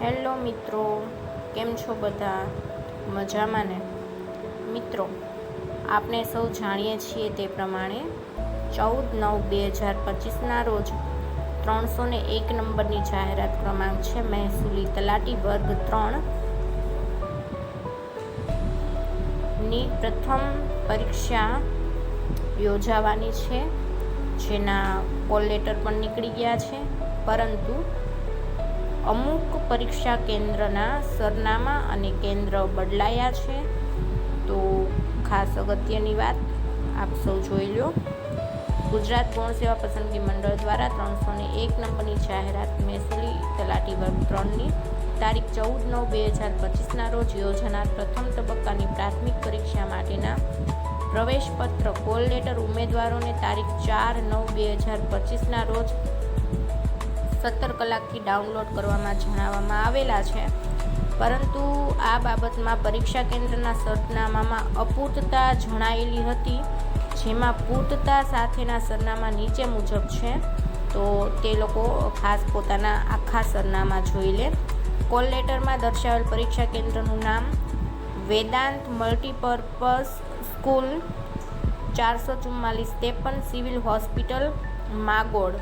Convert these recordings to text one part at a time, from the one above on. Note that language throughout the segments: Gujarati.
હેલો મિત્રો, કેમ છો બધા? મજામાં ને? મિત્રો આપણે સૌ જાણીએ છીએ તે પ્રમાણે ચૌદ નવ બે હજાર પચીસના રોજ ત્રણસો ને એક નંબરની જાહેરાત ક્રમાંક છે મહેસૂલી તલાટી વર્ગ ત્રણની પ્રથમ પરીક્ષા યોજાવાની છે, જેના કોલ લેટર પણ નીકળી ગયા છે, પરંતુ અમુક પરીક્ષા કેન્દ્રના સરનામા અને કેન્દ્ર બદલાયા છે. તો ખાસ અગત્યની વાત આપ સૌ જોઈ લો. ગુજરાત ગૌણ સેવા પસંદગી મંડળ દ્વારા ત્રણસો ને એક નંબરની જાહેરાત મહેસૂલી તલાટી વર્ગ ત્રણની તારીખ ચૌદ નવ બે હજાર પચીસના રોજ યોજાનાર પ્રથમ તબક્કાની પ્રાથમિક પરીક્ષા માટેના પ્રવેશપત્ર કોલ લેટર ઉમેદવારોને તારીખ ચાર નવ બે હજાર પચીસના રોજ સત્તર કલાકથી ડાઉનલોડ કરવામાં જણાવવામાં આવેલા છે. પરંતુ આ બાબતમાં પરીક્ષા કેન્દ્રના સરનામામાં અપૂર્તતા જણાયેલી હતી, જેમાં પૂર્તતા સાથેના સરનામા નીચે મુજબ છે. તો તે લોકો ખાસ પોતાના આખા સરનામા જોઈ લે. કોલ લેટરમાં દર્શાવેલ પરીક્ષા કેન્દ્રનું નામ વેદાંત મલ્ટીપર્પઝ સ્કૂલ ચારસો ચુમ્માલીસ તેપન સિવિલ હોસ્પિટલ માગોડ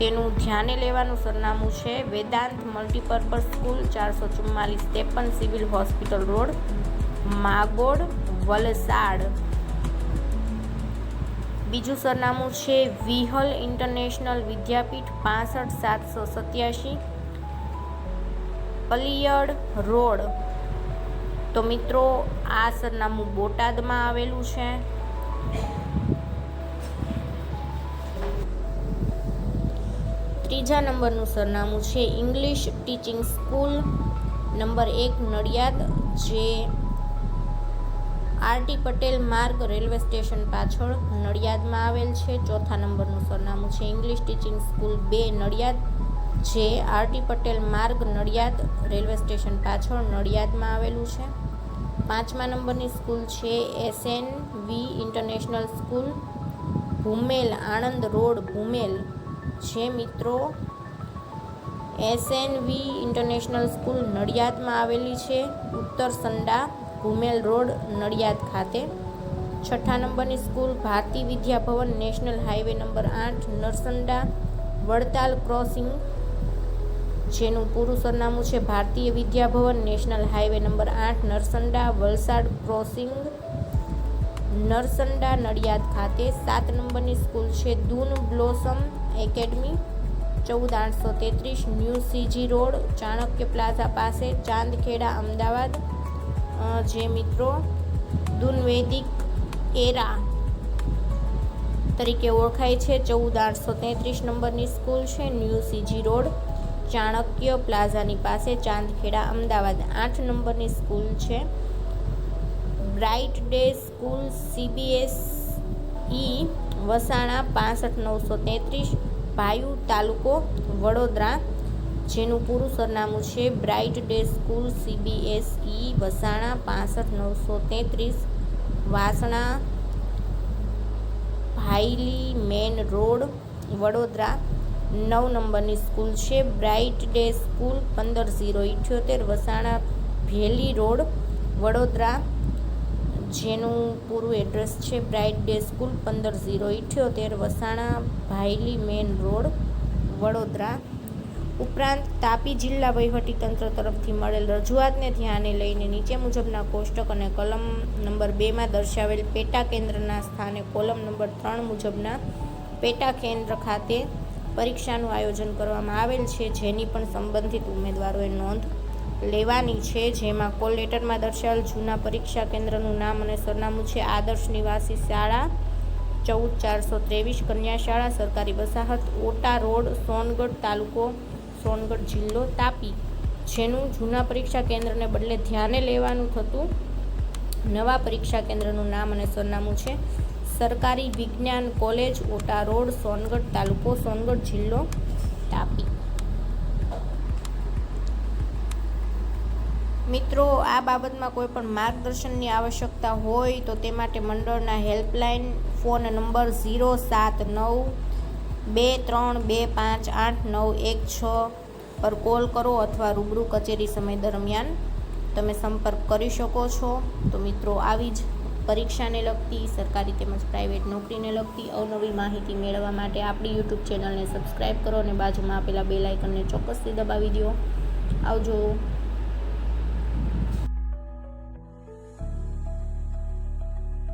તેનું ધ્યાને લેવાનું સરનામું છે વેદાંત મલ્ટીપર્પઝ સ્કૂલ ચારસો ચુમ્માલીસ તેપન civil hospital road Magod Valsad. બીજું સરનામું છે વિહલ ઇન્ટરનેશનલ વિદ્યાપીઠ પાસઠ સાતસો સત્યાસી પલિયડ રોડ. તો મિત્રો, આ સરનામું બોટાદમાં આવેલું છે. ત્રીજા નંબરનું સરનામું છે ઇંગ્લિશ ટીચિંગ સ્કૂલ નંબર એક નડિયાદ, જે આરટી પટેલ માર્ગ રેલવે સ્ટેશન પાછળ નડિયાદમાં આવેલ છે. ચોથા નંબરનું સરનામું છે ઇંગ્લિશ ટીચિંગ સ્કૂલ બે નડિયાદ, જે આરટી પટેલ માર્ગ નડિયાદ રેલવે સ્ટેશન પાછળ નડિયાદમાં આવેલું છે. પાંચમા નંબરની સ્કૂલ છે SN V international school Bhumel Anand road, Bhumel જે મિત્રો. એસએનવી ઇન્ટરનેશનલ સ્કૂલ નડિયાદમાં આવેલી છે. ઉત્તર સંડા ભૂમેલ રોડ, નડિયાદ ખાતે. છઠ્ઠા નંબરની school Bharati Vidyabhavan national highway number આઠ, નરસંડા, વડતાલ ક્રોસિંગ, જેનું પૂરું સરનામું છે ભારતીય વિદ્યાભવન નેશનલ હાઈવે નંબર આઠ, નરસંડા, વલસાડ ક્રોસિંગ નરસંડા નડિયાદ ખાતે સાત નંબરની સ્કૂલ છે. દૂન બ્લોસમ એકેડમી, ચૌદ આઠસો તેત્રીસ new CG road, Chanakya plaza પાસે, ચાંદખેડા, અમદાવાદ. જે મિત્રો દુનવેદિક એરા તરીકે ઓળખાય છે. ચૌદ આઠસો તેત્રીસ નંબરની સ્કૂલ છે, ન્યૂ સીજી રોડ, ચાણક્ય પ્લાઝાની પાસે, ચાંદખેડા, અમદાવાદ. આઠ નંબરની સ્કૂલ છે. Bright day school CBSE Vasana પાસઠ નવસો તેત્રીસ ભાયુ તાલુકો વડોદરા, જેનું પૂરું સરનામું છે bright day school CBSE Vasana પાસઠ નવસો તેત્રીસ વાસણા ભાઈલી મેન રોડ, વડોદરા. નવ નંબરની સ્કૂલ છે બ્રાઇટ ડે સ્કૂલ પંદર ઝીરો ઇઠ્યોતેર વસાણા ભેલી રોડ, વડોદરા. જેનું પૂરું એડ્રેસ છે બ્રાઇટ ડે સ્કૂલ પંદર ઝીરો ઇઠ્યોતેર વસાણા ભાયલી મેન રોડ, વડોદરા. ઉપરાંત તાપી જિલ્લા વહીવટીતંત્ર તરફથી મળેલ રજૂઆતને ધ્યાને લઈને નીચે મુજબના કોષ્ટક અને કલમ નંબર બેમાં દર્શાવેલ પેટા કેન્દ્રના સ્થાને કોલમ નંબર ત્રણ મુજબના પેટા કેન્દ્ર ખાતે પરીક્ષાનું આયોજન કરવામાં આવેલ છે, જેની પણ સંબંધિત ઉમેદવારોએ નોંધ લેવાની છે, જેમાં કોલ લેટરમાં દર્શાવેલ જૂના પરીક્ષા કેન્દ્રનું નામ અને સરનામું છે, આદર્શ નિવાસી શાળા ચૌદ ચારસો ત્રેવીસ, કન્યા શાળા, સરકારી વસાહત, ઓટા રોડ, સોનગઢ તાલુકો, સોનગઢ જિલ્લો, તાપી. જેનું જૂના પરીક્ષા કેન્દ્રને બદલે ધ્યાને લેવાનું થતું નવા પરીક્ષા કેન્દ્રનું નામ અને સરનામું છે. સરકારી વિજ્ઞાન કોલેજ, ઓટા રોડ, સોનગઢ તાલુકો, સોનગઢ જિલ્લો, તાપી. મિત્રો, આ બાબતમાં કોઈ પણ માર્ગદર્શનની આવશ્યકતા હોય તો તે માટે મંડળના હેલ્પલાઇન ફોન નંબર ઝીરો સાત નવ બે ત્રણ બે પાંચ આઠ નવ એક છ પર કોલ કરો અથવા રૂબરૂ કચેરી સમય દરમિયાન તમે સંપર્ક કરી શકો છો. તો મિત્રો, આવી જ પરીક્ષાને લગતી, સરકારી તેમજ પ્રાઇવેટ નોકરીને લગતી અવનવી માહિતી મેળવવા માટે આપણી યુટ્યુબ ચેનલને સબસ્ક્રાઈબ કરો અને બાજુમાં આપેલા બેલ આઇકનને ચોક્કસથી દબાવી દો. આવજો.